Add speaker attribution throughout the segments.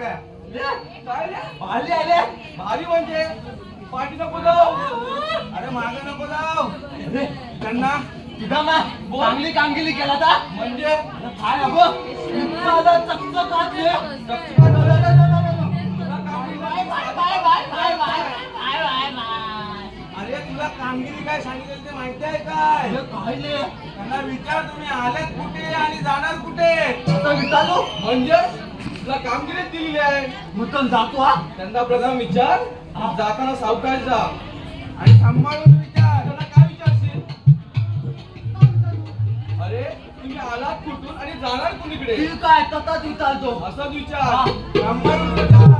Speaker 1: आले आले
Speaker 2: भारी म्हणजे. पाठी नको जाऊ.
Speaker 1: अरे माग नको जाऊ. त्यांना
Speaker 2: तुझा चांगली कामगिरी केला था
Speaker 1: म्हणजे?
Speaker 2: काय अगो?
Speaker 1: अरे तुला कामगिरी काय सांगितलं ते माहिती आहे काय? त्यांना विचार तुम्ही. आले कुठे आणि जाणार कुठे?
Speaker 2: विचारू?
Speaker 1: म्हणजे? तुला कामगिरी दिलेली आहे.
Speaker 2: मग जातो हा?
Speaker 1: त्यांना प्रथम विचार जाताना सावकाश जा. आणि सांभाळून विचार. त्यांना काय विचारशील अरे तुम्ही आलात कुठून आणि जाणार कुणीकडे
Speaker 2: ठीक आहे तसाच विचारतो.
Speaker 1: असाच विचार. सांभाळून विचार.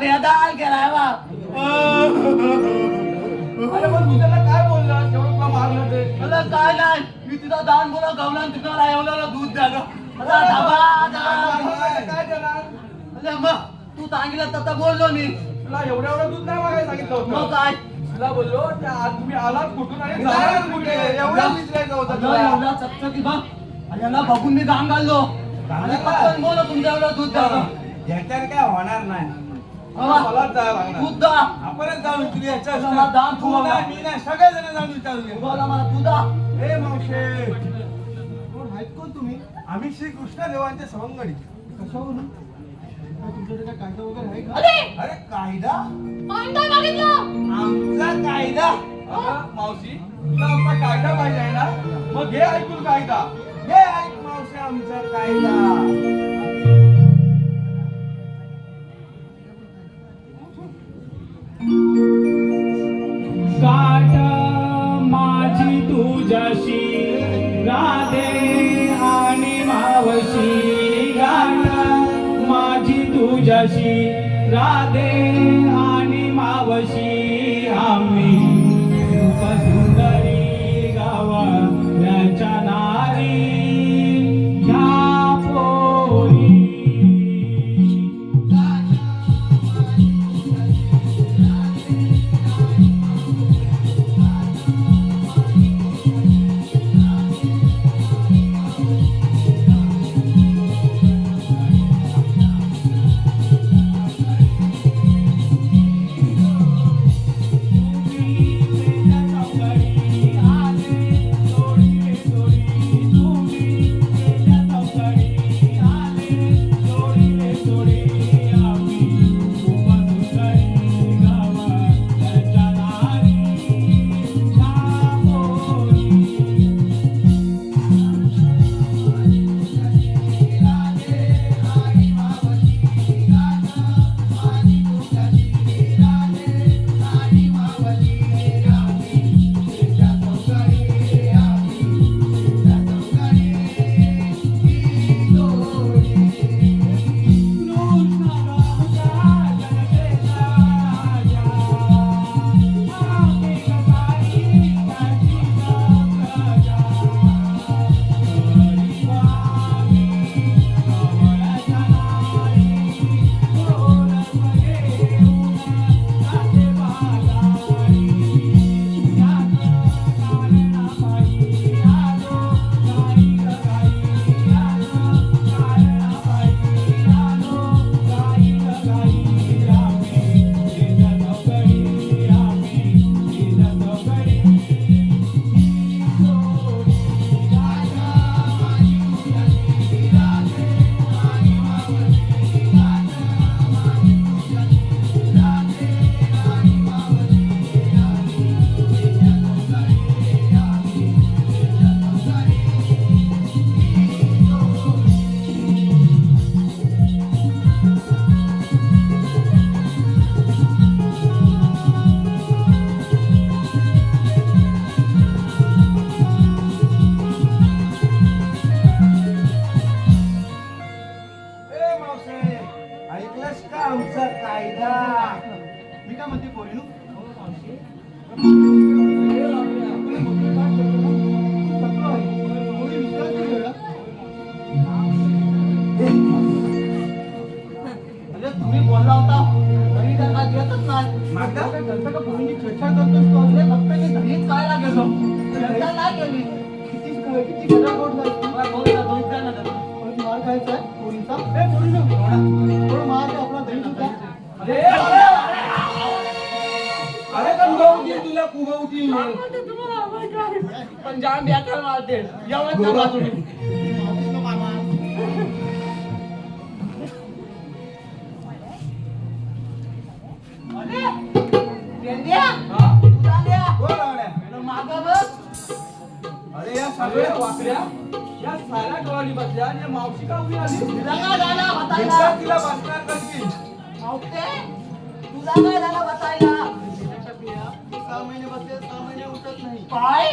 Speaker 2: बेदाल केलाय बा
Speaker 1: अरे पण तू त्याला काय बोलला तुला मारलं ते
Speaker 2: मला काय नाही मी दान बोला गवला तिथं दूध मला
Speaker 1: काय देणार
Speaker 2: अरे मग तू सांगितलं तसं बोललो मी
Speaker 1: तुला एवढं एवढं दूध नाही मागायला सांगितलं
Speaker 2: मग
Speaker 1: होतं
Speaker 2: काय
Speaker 1: तुला बोललो त्या आज तुम्ही आलात कुठून आणि
Speaker 3: जाणार कुठे?
Speaker 1: एवढं विचारायचं होतं
Speaker 2: एवढा चकचकी बघ याला बघून मी गांग घाललो पटकन बोल दूध द्यावं
Speaker 3: याच्यावर काय होणार नाही.
Speaker 1: मलाच जायला लागणार.
Speaker 2: दूध दा
Speaker 3: आपणच जाऊन विचारू याच्या
Speaker 2: तुला मला दाम
Speaker 3: तू
Speaker 2: ठेवा.
Speaker 3: नाही, मी नाही. सगळे जण जाऊन विचारू
Speaker 2: बोला मला दूध दा
Speaker 3: ए मावशे. कोण आहेत कोण तुम्ही? आम्ही श्री कृष्ण देवांचे सवंगडी. कशावरून? काय तुमच्याकडे काय कायदा वगैरे आहे का? अरे! कायदा? आमचा कायदा?
Speaker 1: अगं, मावशी तुला आमचा कायदा पाहिजे आहे ना? मग घे ऐकून कायदा.
Speaker 3: हे आमचा कायदा
Speaker 4: काट माझी तुझ्याशी राधे आणि मावशी गाठ माझी तुझ्याशी राधे आणि मावशी आम्ही
Speaker 3: मार खायचा आहे पोरींचा. ए पोरीनू थोडं मार आपला दही सुद्धा.
Speaker 1: अरे उगवती तुला उगवती
Speaker 2: पण जाम बेकार मारते? एवढंच नका तुम्ही अरे, पेंड्या, तुला द्या. इकडं मागं बघ.
Speaker 1: अरे या सगळ्या वाकड्या या साऱ्या गवाली बसल्या आणि मावशी का उभी आली
Speaker 2: तुला काय झालं बतायला?
Speaker 1: विचार तिला बसणार कशी
Speaker 2: मावते, तुला काय झालं
Speaker 3: सहा महिने बसले सहा महिने उठत नाही.
Speaker 2: काय?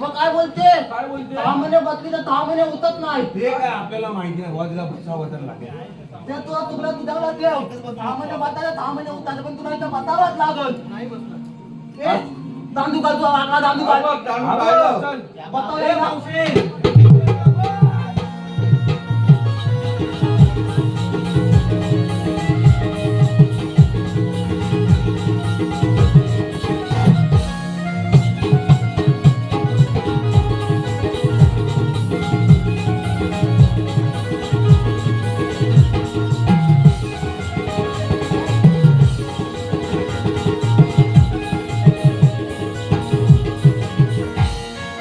Speaker 2: बघ काय बोलते?
Speaker 1: काय बोलते?
Speaker 2: दहा महिने बसली तर दहा महिने उतत नाही.
Speaker 3: ते काय आपल्याला माहिती नाही वाजला बसावं तर लागेल.
Speaker 2: ते तुला तुला तुझ्याकडे दहा महिने बसायला दहा महिने उतारले पण तुला इथं बसावंच लागल.
Speaker 3: नाही बसला
Speaker 2: ए, तांदूळ घाल तांदूळ
Speaker 1: बघ, ए,
Speaker 2: हे ना.
Speaker 1: मावशी.